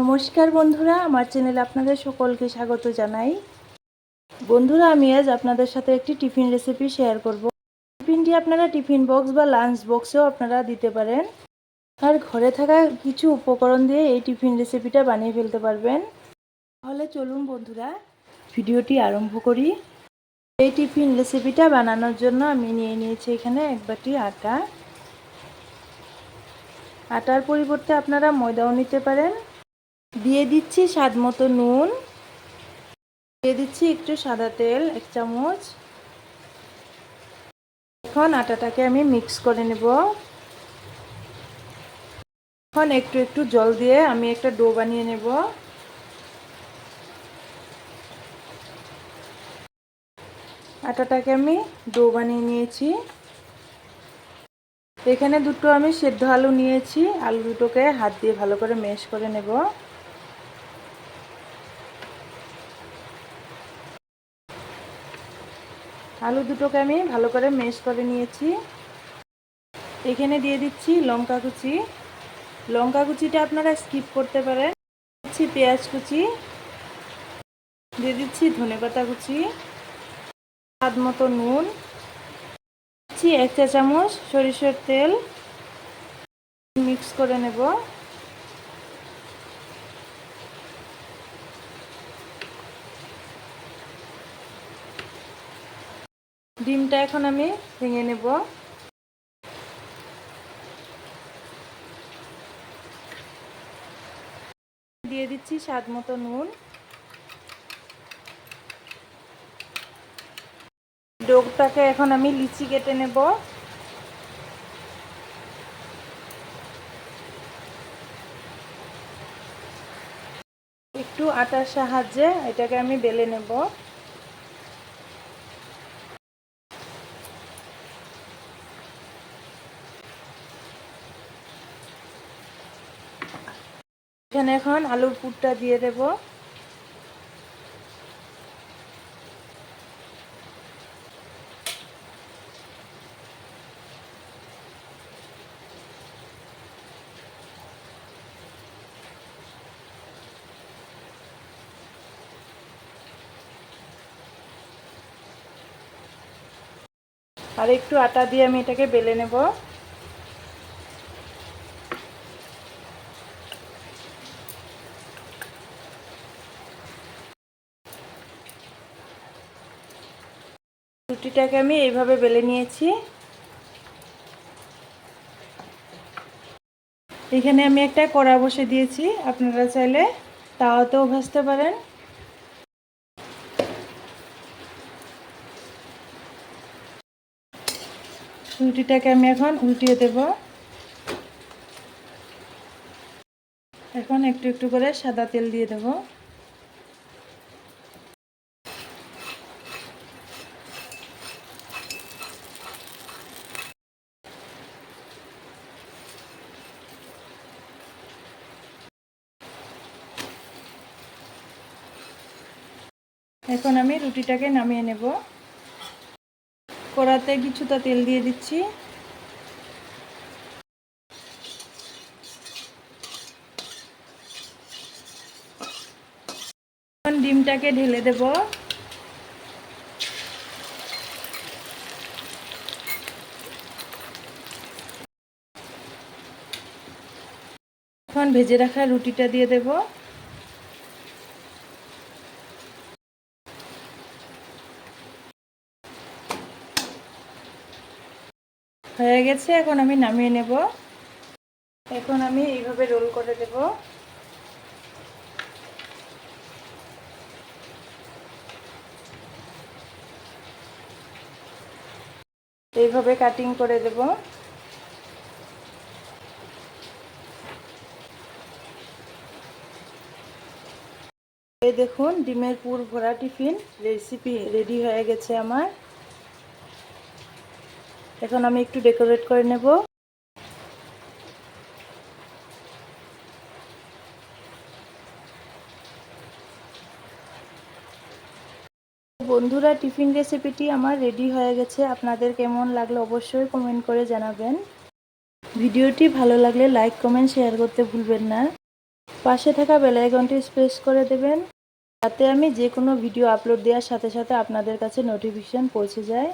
নমস্কার বন্ধুরা, আমার চ্যানেলে আপনাদের সকলকে স্বাগত জানাই। বন্ধুরা, আমি আজ আপনাদের সাথে একটি টিফিন রেসিপি শেয়ার করব। টিফিনটি আপনারা টিফিন বক্স বা লাঞ্চ বক্সেও আপনারা দিতে পারেন। আর ঘরে থাকা কিছু উপকরণ দিয়ে এই টিফিন রেসিপিটা বানিয়ে ফেলতে পারবেন। তাহলে চলুন বন্ধুরা, ভিডিওটি আরম্ভ করি। এই টিফিন রেসিপিটা বানানোর জন্য আমি নিয়ে নিয়েছি এখানে এক বাটি আটা। আটার পরিবর্তে আপনারা ময়দাও নিতে পারেন। দিয়ে দিচ্ছি স্বাদ মতো নুন। দিয়ে দিচ্ছি একটু সাদা তেল, এক চামচ। এখন আটাটাকে আমি মিক্স করে নেব। এখন একটু একটু জল দিয়ে আমি একটা ডো বানিয়ে নেব। আটাটাকে আমি ডো বানিয়ে নিয়েছি। এখানে দুটো আমি সেদ্ধ আলু নিয়েছি। আলু দুটোকে হাত দিয়ে ভালো করে মেশ করে নেব। আলু দুটোকে আমি ভালো করে মেশ করে নিয়েছি। এখানে দিয়ে দিচ্ছি লঙ্কা কুচি। লঙ্কা কুচিটা আপনারা স্কিপ করতে পারেন। দিচ্ছি পেঁয়াজ কুচি। দিয়ে দিচ্ছি ধনে পাতা কুচি। স্বাদ মতো নুন। দিচ্ছি এক চা চামচ সরিষার তেল। মিক্স করে নেব। ডিমটা এখন আমি ভেঙে নেব। দিয়ে দিচ্ছি স্বাদ মতো নুন। ডোগটাকে এখন আমি লিচি কেটে নেব। একটু আটার সাহায্যে এটাকে আমি বেলে নেব। এখানে এখন আলুর পুরটা দিয়ে দেব। আর একটু আটা দিয়ে আমি এটাকে বেলে নেব। রুটিটাকে আমি এইভাবে বেলে নিয়েছি। এখানে আমি একটা কড়া বসে দিয়েছি। আপনারা চাইলে তাও তাওয়াতেও ভাজতে পারেন। রুটিটাকে আমি এখন উল্টিয়ে দেব। এখন একটু একটু করে সাদা তেল দিয়ে দেব। এখন আমি রুটিটাকে নামিয়ে নেব। কড়াতে কিছুটা তেল দিয়ে দিচ্ছি। এখন ডিমটাকে ঢেলে দেব। এখন ভেজে রাখা রুটিটা দিয়ে দেব। হয়ে গেছে, এখন আমি নামিয়ে নেব। এখন আমি এইভাবে রোল করে দেব। এইভাবে কাটিং করে দেব। এই দেখুন, ডিমের পুর ভরা টিফিন রেসিপি রেডি হয়ে গেছে আমার। এখন আমি একটু ডেকোরেট করে নেব। বন্ধুরা, টিফিন রেসিপিটি আমার রেডি হয়ে গেছে। আপনাদের কেমন লাগল অবশ্যই কমেন্ট করে জানাবেন। ভিডিওটি ভালো লাগলে লাইক কমেন্ট শেয়ার করতে ভুলবেন না। পাশে থাকা বেলাইকনটি স্প্রেস করে দেবেন, যাতে আমি যে কোনো ভিডিও আপলোড দেওয়ার সাথে সাথে আপনাদের কাছে নোটিফিকেশান পৌঁছে যায়।